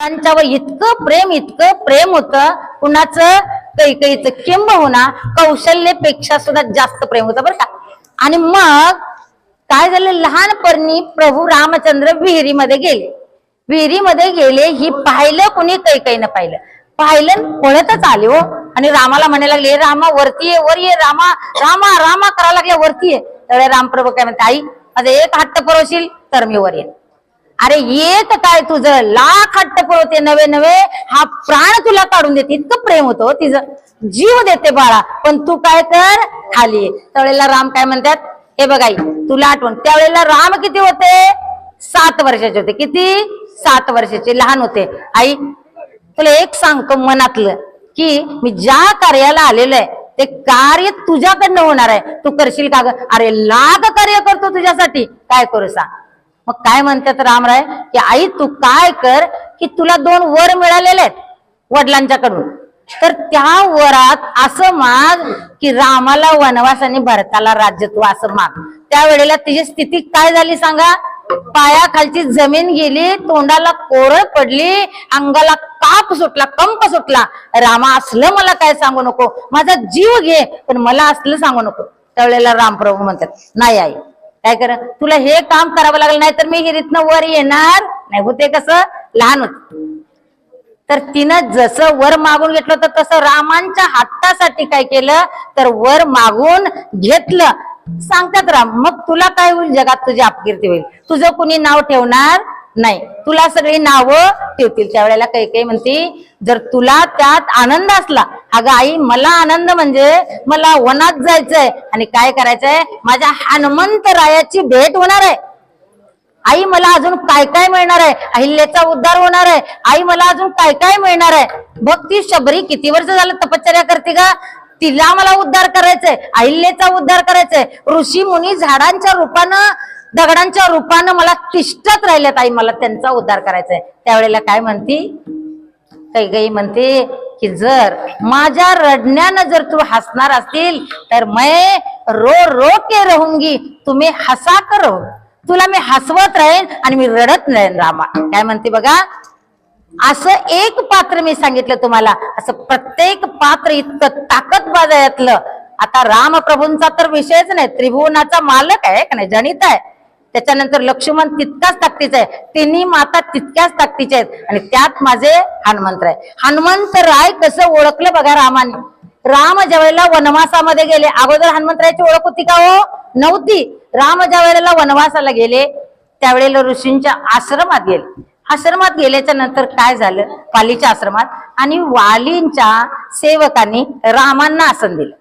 त्यांच्यावर इतकं प्रेम इतकं प्रेम होतं. कुणाचं किंब किंबहुना कौशल्यपेक्षा सुद्धा जास्त प्रेम होतं बरं का. आणि मग काय झालं? लहानपणी प्रभू रामचंद्र विहिरीमध्ये गेले. विहिरीमध्ये गेले ही पाहिलं कुणी? कैकईनं पाहिलं. पाहिलं पळतच आले हो. आणि रामाला म्हणायला लागले रामा वरती ये वर ये रामा रामा रामा करायला लागले वरती ये. त्यावेळी रामप्रभू काय म्हणते आई माझं एक हट्ट परवशील तर मी वर येईन. अरे येत काय तुझं? लाख हट्ट पुरवते नवे नवे. हा प्राण तुला काढून देते. इतकं प्रेम होतं हो तिचं. जीव देते बाळा. पण तू काय कर? खाली ये. त्यावेळेला राम काय म्हणतात? हे बघ आई तुला आठवण. त्यावेळेला राम किती होते? सात वर्षाचे होते. किती? सात वर्षाचे. लहान होते. आई तुला एक सांगतो मनातलं? की मी ज्या कार्याला आलेलं आहे ते कार्य तुझ्याकडनं होणार आहे. तू करशील का ग? अरे लाग कार्य करतो तुझ्यासाठी. काय करू सांग? मग काय म्हणतात रामराय? की आई तू काय कर की तुला दोन वर मिळालेले आहेत वडिलांच्याकडून. तर त्या वरात असं माग की रामाला वनवास आणि भरताला राज्य तू असं माग. त्यावेळेला तिची स्थिती काय झाली सांगा? पायाखालची जमीन गेली तोंडाला कोरळ पडली अंगाला काप सुटला कंप सुटला. रामा असलं मला काय सांगू नको? माझा जीव घे पण मला असलं सांगू नको. त्यावेळेला रामप्रभू म्हणतात नाही आई काय कर? तुला हे काम करावं लागलं नाही तर मी हिरीतनं वर येणार नाही. होते कसं? लहान होत. तर तिनं जसं वर मागून घेतलं तर तसं रामांच्या हातासाठी काय केलं? तर वर मागून घेतलं. सांगतात राम मग तुला काय होईल जगात? तुझी अपकीर्ती होईल. तुझं कुणी नाव ठेवणार नाही. तुला सगळी नावं ठेवतील. त्यावेळेला काही काही म्हणते जर तुला त्यात आनंद असला अगं आई मला आनंद म्हणजे मला वनात जायचंय. आणि काय करायचंय? माझ्या हनुमंत रायाची भेट होणार आहे. आई मला अजून काय काय मिळणार आहे? अहिल्याचा उद्धार होणार आहे. आई मला अजून काय काय मिळणार आहे? बघ ती शबरी किती वर्ष झालं तपश्चर्या करते का तिला मला उद्धार करायचंय. अहिल्याचा उद्धार करायचंय. ऋषी मुनी झाडांच्या रूपानं दगडांच्या रूपानं मला तिष्ठत राहिल्यात. आई मला त्यांचा उद्धार करायचाय. त्यावेळेला काय म्हणती? काही काही म्हणते की जर माझ्या रडण्यानं जर तू हसणार असतील तर मैं रो रो के रहूंगी. तुम्ही हसा कर. तुला मी हसवत राहीन आणि मी रडत राहीन रामा. काय म्हणते बघा? असं एक पात्र मी सांगितलं तुम्हाला. असं प्रत्येक पात्र इतकं ताकदबाज आहे आता रामप्रभूंचा तर विषयच नाही. त्रिभुवनाचा मालक आहे का नाही? जनित आहे. त्याच्यानंतर लक्ष्मण तितकाच ताकदीचा आहे. तिन्ही माता तितक्याच ताकदीच्या आहेत. आणि त्यात माझे हनुमंत आहे हनुमंत राय कसं ओळखलं बघा रामाने. राम ज्या वेळेला वनवासामध्ये गेले अगोदर हनुमंतरायची ओळख होती का हो? नव्हती. राम ज्या वेळेला वनवासाला गेले त्यावेळेला ऋषींच्या आश्रमात गेले. आश्रमात गेल्याच्यानंतर काय झालं? पालीच्या आश्रमात आणि वालींच्या सेवकांनी रामांना आसन दिलं.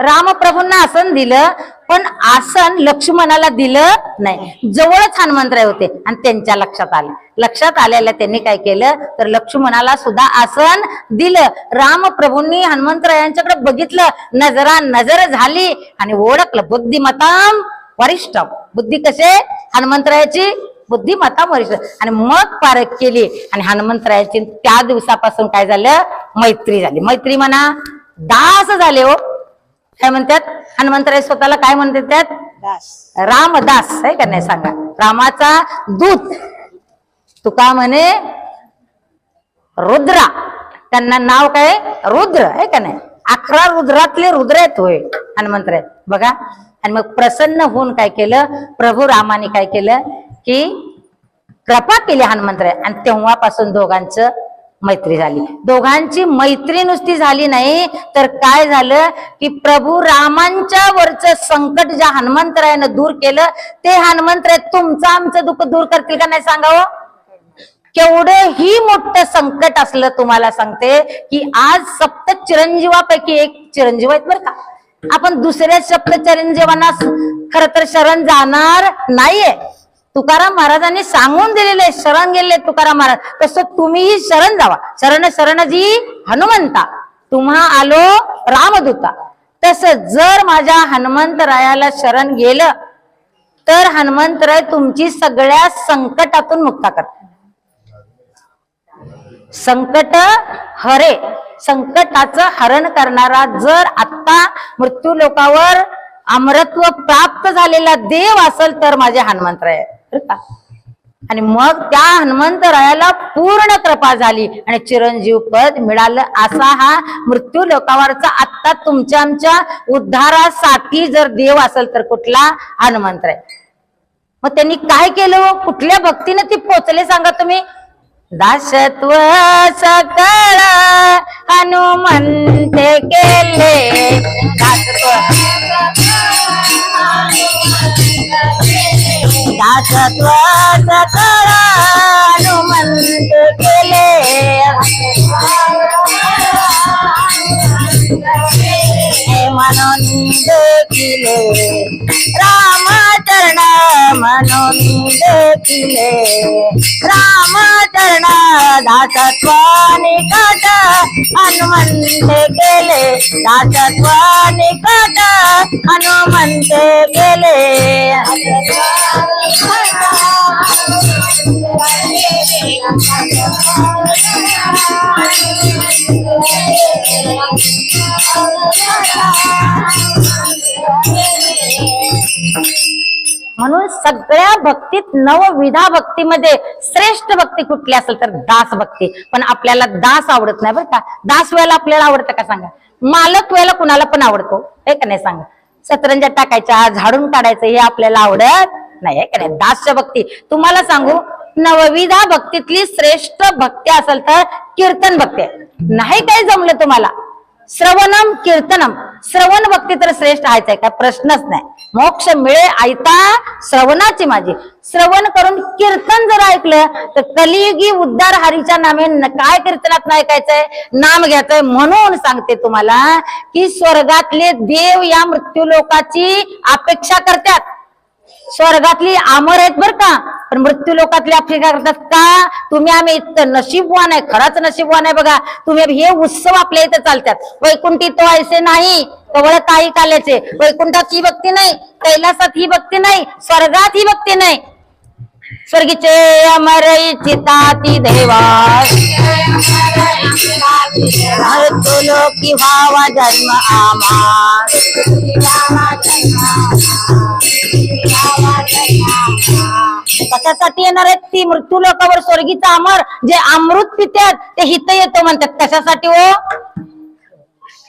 रामप्रभूंना आसन दिलं पण आसन लक्ष्मणाला दिलं नाही. जवळच हनुमंतराय होते आणि त्यांच्या लक्षात आलं. लक्षात आलेल्या त्यांनी काय केलं? तर लक्ष्मणाला सुद्धा आसन दिलं. रामप्रभूंनी हनुमंतरायांच्याकडे बघितलं. नजरा नजर झाली आणि ओळखलं. बुद्धिमताम वरिष्ठ बुद्धी कसे? हनुमंतरायाची बुद्धिमत्ता वरिष्ठ. आणि मग पारख केली. आणि हनुमंतरायाची त्या दिवसापासून काय झालं? मैत्री झाली. मैत्री म्हणा दास झाले हो. काय म्हणतात? हनुमंतराय स्वतःला काय म्हणतात त्यात? दास. रामदास आहे का नाही सांगा? रामाचा दूत. तुका म्हणे रुद्रा. त्यांना नाव काय? रुद्र आहे का नाही? अकरा रुद्रातले रुद्र आहेत होय हनुमंतराय. बघा. आणि मग प्रसन्न होऊन काय केलं? प्रभू रामाने काय केलं? की कृपा केली हनुमंतराय. आणि तेव्हापासून दोघांचं मैत्री झाली. दोघांची मैत्री नुसती झाली नाही तर काय झालं की प्रभू रामांच्या वरचं संकट ज्या हनुमंतरायानं दूर केलं ते हनुमंतराय तुमचं आमचं दुःख दूर करतील का नाही सांगावं? केवढं ही मोठं संकट असलं तुम्हाला सांगते की आज सप्त चिरंजीवापैकी एक चिरंजीव आहेत बरं का. आपण दुसऱ्या सप्त चिरंजीवांना खर तर शरण जाणार नाहीये. तुकाराम महाराजांनी सांगून दिलेले शरण गेले तुकाराम महाराज. तसं तुम्हीही शरण जावा. शरण शरणजी हनुमंता. तुम्हा आलो रामदूता. तस जर माझ्या हनुमंतरायाला शरण गेलं तर हनुमंतराय तुमची सगळ्या संकटातून मुक्ता करतात. संकट हरे. संकटाचं हरण करणारा जर आता मृत्यू लोकावर अमरत्व प्राप्त झालेला देव असेल तर माझे हनुमंतराय का आणि मग त्या हनुमंतरायाला पूर्ण कृपा झाली आणि चिरंजीव पद मिळालं. असा हा मृत्यू लोकावरचा आत्ता तुमच्या आमच्या उद्धारासाठी जर देव असेल तर कुठला? हनुमंतराय मग त्यांनी काय केलं हो? कुठल्या भक्तीने ती पोचले सांगा तुम्ही? दासत्व सकळ हनुमंते केले. दासत्व दासत्व सकळ केले. हे म्हणून देखिले रामा म्हणून देखिले रामचरण दासत्व निकट हनुमंते केले दासत्व निकट हनुमंते केले. म्हणून सगळ्या भक्तीत नवविधा भक्तीमध्ये श्रेष्ठ भक्ती कुठली असेल तर दास भक्ती. पण आपल्याला दास आवडत नाही बरं का? दास व्हायला आपल्याला आवडतं का सांगा? मालक व्हायला कुणाला पण आवडतो. हे का नाही सांगा? सतरंजा टाकायच्या झाडून काढायचं हे आपल्याला आवडत नाही. हे का नाही? दासच्या भक्ती. तुम्हाला सांगू नवविधा भक्तीतली श्रेष्ठ भक्ती असेल तर कीर्तन भक्ती आहे. नाही काय जमलं तुम्हाला. श्रवणम कीर्तनम. श्रवण भक्ती तर श्रेष्ठ आहेच आहे काय प्रश्नच नाही. मोक्ष मिळे ऐता श्रवणाची माझी. श्रवण करून कीर्तन जर ऐकलं तर कलियुगी उद्धार हरीच्या नामे काय कीर्तनात ऐकायचंय? नाम घ्यायचंय म्हणून सांगते तुम्हाला की स्वर्गातले देव या मृत्यू लोकाची अपेक्षा करतात. स्वर्गातली अमर आहेत बर का. पण मृत्यू लोकातली अपेक्षा करतात का? तुम्ही आम्ही इतकं नशीबवान आहे खरंच नशीबवान आहे बघा. तुम्ही हे उत्सव आपल्या इथे चालतात वैकुंठी तो ऐसे नाही कवळ काही काल्याचे. वैकुंठात ही भक्ती नाही कैलासात ही भक्ती नाही स्वर्गात ही भक्ती नाही. स्वर्गीचे अमर चिताती देवा. तुलो की व्हावा जन्म आमा कशासाठी येणार आहेत ती मृत्यू लोकावर स्वर्गीचा अमर? जे अमृत पित्यात ते हित येतो म्हणतात. कशासाठी हो?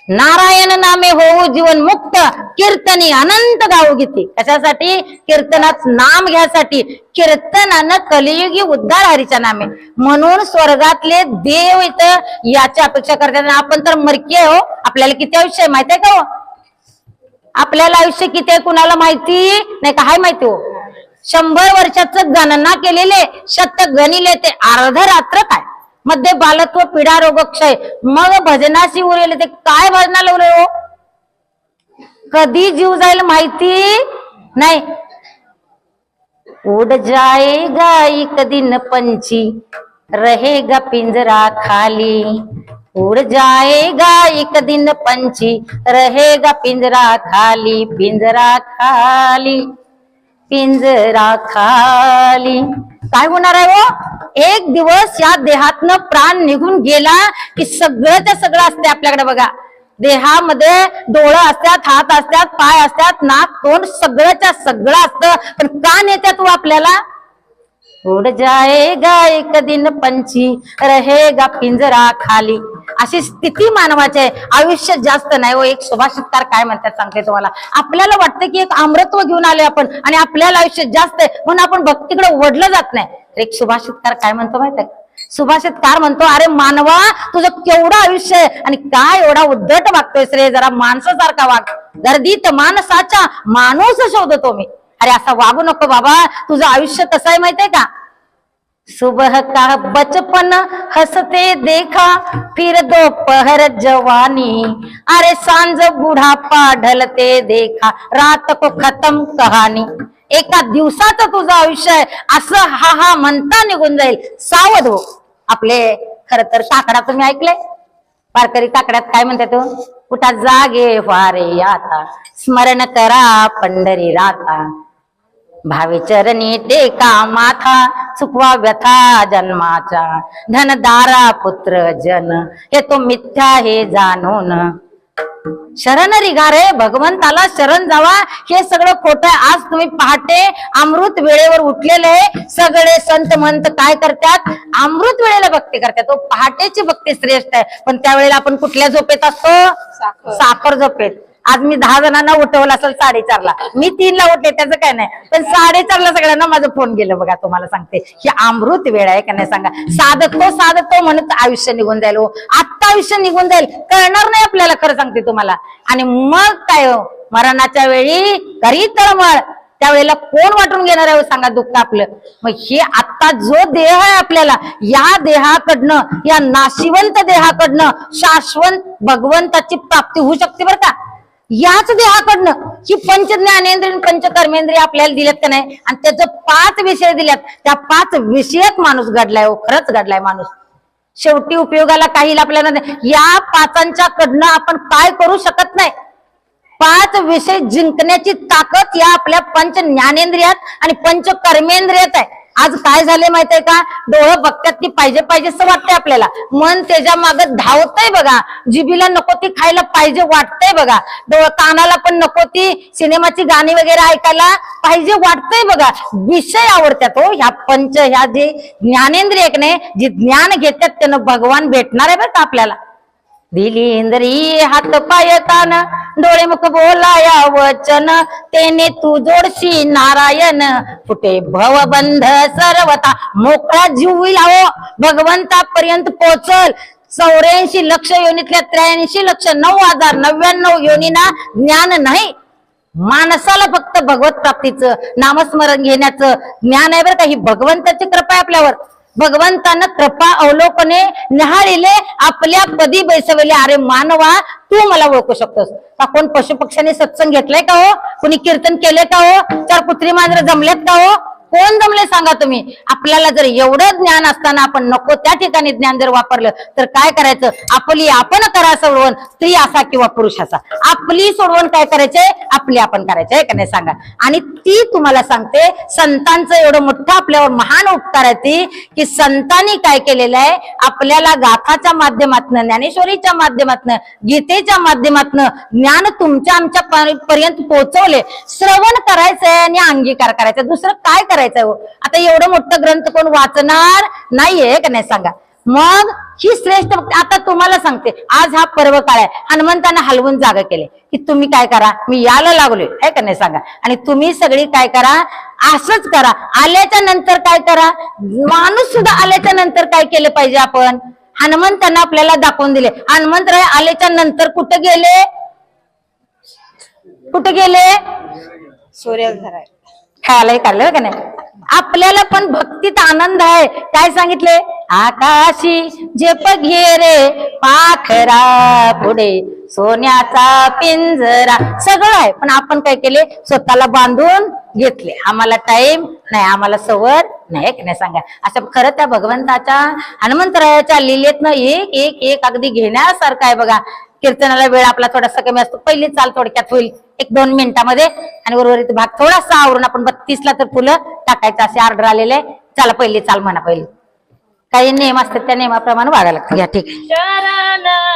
नारायण नामे होऊ जीवन मुक्त कीर्तनी अनंत गाऊ गीती. कशासाठी? कीर्तनात नाम घ्यासाठी. कीर्तनानं कलियुगी उद्धार हरीच्या नामे. म्हणून स्वर्गातले देव इथं याची अपेक्षा करतात. आपण तर मरकी हो. आपल्याला किती आयुष्य आहे माहिती आहे का हो? आपल्याला आयुष्य किती आहे कुणाला माहिती? नाही का? हाय माहिती हो. शंभर वर्षाचं गणना केलेले शतक गणिले ते अर्ध रात्र काय? मध्ये बालत्व पिढा रोगक्षय. मग भजनाशी उरेल ते काय भजनाला उरे हो? कधी जीव जाईल माहिती नाही. उड जाएगा एक दिन पंछी रहेगा पिंजरा खाली. उड़ जाएगा एक दिन पंछी रहेगा पिंजरा खाली पिंजरा खाली. पिंजरा खाली काय होणार आहे हो? एक दिवस या देहातनं प्राण निघून गेला की सगळं ते सगळं असते आपल्याकडे बघा. देहामध्ये डोळं असतात हात असतात पाय असतात नाक तोंड सगळंच्या सगळं असतं. पण का नेत्या तू हो आपल्याला? उड जाएगा एक दिन पंछी। रहेगा पिंजरा खाली। अशी स्थिती मानवाची आयुष्य जास्त नाही व एक सुभाषितकार काय म्हणतात सांगते तुम्हाला? आपल्याला वाटतं की एक अमृत्व घेऊन आले आपण आणि आपल्याला आयुष्य जास्त आहे म्हणून आपण भक्तीकडे ओढलं जात नाही. एक सुभाषितकार काय म्हणतो माहिती आहे? सुभाषितकार म्हणतो अरे मानवा तुझं केवढं आयुष्य आहे आणि काय एवढा उद्धट वागतोयस रे? जरा माणसासारखा वाग. गर्दीत माणसाच्या माणूस शोधतो मी. अरे असा वागू नको बाबा. तुझं आयुष्य कसं आहे माहितीये का? सुबह का बचपन हसते देखा फिर दोपहर जवानी। अरे सांझ बुढ़ापा ढलते देखा रात को खतम कहाणी एका दिवसाचं तुझं आयुष्य आहे असं हा हा म्हणता निघून जाईल. सावध हो. आपले खर तर काकडा तुम्ही ऐकलंय वारकरी काकड्यात काय म्हणते तो? कुठा जागे वारे आता स्मरण करा पंढरी राता. भावी चरणी टेका माथा चुकवा व्यथा जन्माचा. धनदारा पुत्र जन हे तो मिथ्या हे जाणून. शरण रिघारे भगवंताला शरण जावा. हे सगळं खोटं आहे. आज तुम्ही पहाटे अमृत वेळेवर उठलेले सगळे संत म्हणत काय करतात? अमृत वेळेला भक्ती करतात. तो पहाटेची भक्ती श्रेष्ठ आहे. पण त्यावेळेला आपण कुठल्या झोपेत असतो. साखर झोपेत. आज मी दहा जणांना उठवलं असेल साडेचारला. मी तीनला उठले त्याचं काय नाही. पण साडेचारला सगळ्यांना माझं फोन गेलं बघा तुम्हाला सांगते. ही अमृत वेळ आहे का नाही सांगा. साधतो साधतो म्हणत आयुष्य निघून जाईल हो. आत्ता आयुष्य निघून जाईल. कळणार नाही आपल्याला खरं सांगते तुम्हाला. आणि मग काय हो? मरणाच्या वेळी घरी तळमळ. त्यावेळेला कोण वाटून घेणार आहे हो? सांगा दुःख आपलं. मग हे आता जो देह आहे आपल्याला या देहाकडनं या नाशिवंत देहाकडनं शाश्वत भगवंताची प्राप्ती होऊ शकते बरं का? याच देहाकडनं ही पंच ज्ञानेंद्रिय आणि पंच कर्मेंद्रिय आपल्याला दिलेत का नाही? आणि त्याचं पाच विषय दिल्यात. त्या पाच विषयात माणूस घडलाय हो खरंच घडलाय माणूस. शेवटी उपयोगाला काही आपल्याला या पाचांच्या कडनं आपण काय करू शकत नाही? पाच विषय जिंकण्याची ताकद या आपल्या पंच ज्ञानेंद्रियात आणि पंच कर्मेंद्रियात आहे. आज काय झाले माहितीये का? डोळं बघतात ती पाहिजे पाहिजे असं वाटतंय आपल्याला. मन त्याच्या मागं धावतंय बघा. जिबीला नको ती खायला पाहिजे वाटतंय बघा. डोळं कानाला पण नको ती. सिनेमाची गाणी वगैरे ऐकायला पाहिजे वाटतंय बघा. विषय आवडतात हो. ह्या पंच ह्या जे ज्ञानेंद्रिय नाही जे ज्ञान घेतात त्यानं भगवान भेटणार आहे बरं का आपल्याला. दिली इंद्री हात पाय कान डोळे मुख बोलाया वचन. तेने तू जोडशी नारायण. कुठे भवबंध सर्वता मोकळा जीव होईल भगवंतापर्यंत पोचल. चौऱ्याऐंशी लक्ष योनीतल्या त्र्याऐंशी लक्ष नऊ हजार नव्याण्णव योनीना ज्ञान नाही. माणसाला फक्त भगवत प्राप्तीचं नामस्मरण घेण्याचं ज्ञान आहे बरं का? ही भगवंताची कृपा आहे आपल्यावर. भगवंतानं कृपा अवलोकने निहाळिले आपल्या पदी बैसवले. अरे मानवा तू मला ओळखू शकतोस. का कोण पशु सत्संग घेतलाय का हो? कोणी कीर्तन केलंय का हो? चार कुत्री मांजर जमलेत का हो? कोण जमले सांगा तुम्ही? आपल्याला जर एवढं ज्ञान असताना आपण नको त्या ठिकाणी ज्ञान जर वापरलं तर काय करायचं? आपली आपण करा सोडवण स्त्री असा किंवा पुरुष असा. आपली सोडवण काय करायचंय आपली आपण करायचंय का नाही सांगा? आणि ती तुम्हाला सांगते संतांचं एवढं मोठं आपल्यावर महान उपकार आहे ती की संतांनी काय केलेलं आहे? आपल्याला गाथाच्या माध्यमातनं ज्ञानेश्वरीच्या माध्यमातनं गीतेच्या माध्यमातनं ज्ञान तुमच्या आमच्या पर्यंत पोहोचवले. श्रवण करायचंय आणि अंगीकार करायचा दुसरं काय करायचं? करायचंय हो. आता एवढं मोठं ग्रंथ कोण वाचणार नाहीये का नाही सांगा? मग ही श्रेष्ठ आता तुम्हाला सांगते आज हा पर्व काळ आहे. हनुमंतानं हलवून जागा केले. की तुम्ही काय करा? मी यायला लागलोय आहे का नाही सांगा? आणि तुम्ही सगळी काय करा? असंच करा. आल्याच्यानंतर काय करा? माणूस सुद्धा आल्याच्यानंतर काय केलं पाहिजे आपण? हनुमंतांना आपल्याला दाखवून दिले. हनुमंतराय आल्याच्यानंतर कुठं गेले? कुठे गेले? सूर्याला खायलाही काढलं का नाही? आपल्याला पण भक्तीत आनंद आहे. काय सांगितले? आकाशी जे घेरे पाखरा पुढे सोन्याचा पिंजरा. सगळं आहे. पण आपण काय केले? स्वतःला बांधून घेतले. आम्हाला टाइम नाही आम्हाला सवड नाही की नाही सांगा? असं खरं त्या भगवंताच्या हनुमंतरायाच्या लिलेतनं एक एक एक अगदी घेण्यासारखं आहे बघा. कीर्तनाला वेळ आपला थोडासा कमी असतो. पहिली चाल थोडक्यात होईल. एक दोन मिनिटामध्ये आणि उर्वरित भाग थोडासा आवरून आपण बत्तीसला तर फुलं टाकायचं असे ऑर्डर आलेले चला पहिले चाल म्हणा पहिले. काही नियम असतात त्या नियमाप्रमाणे वागायला लागतं या ठीक. आहे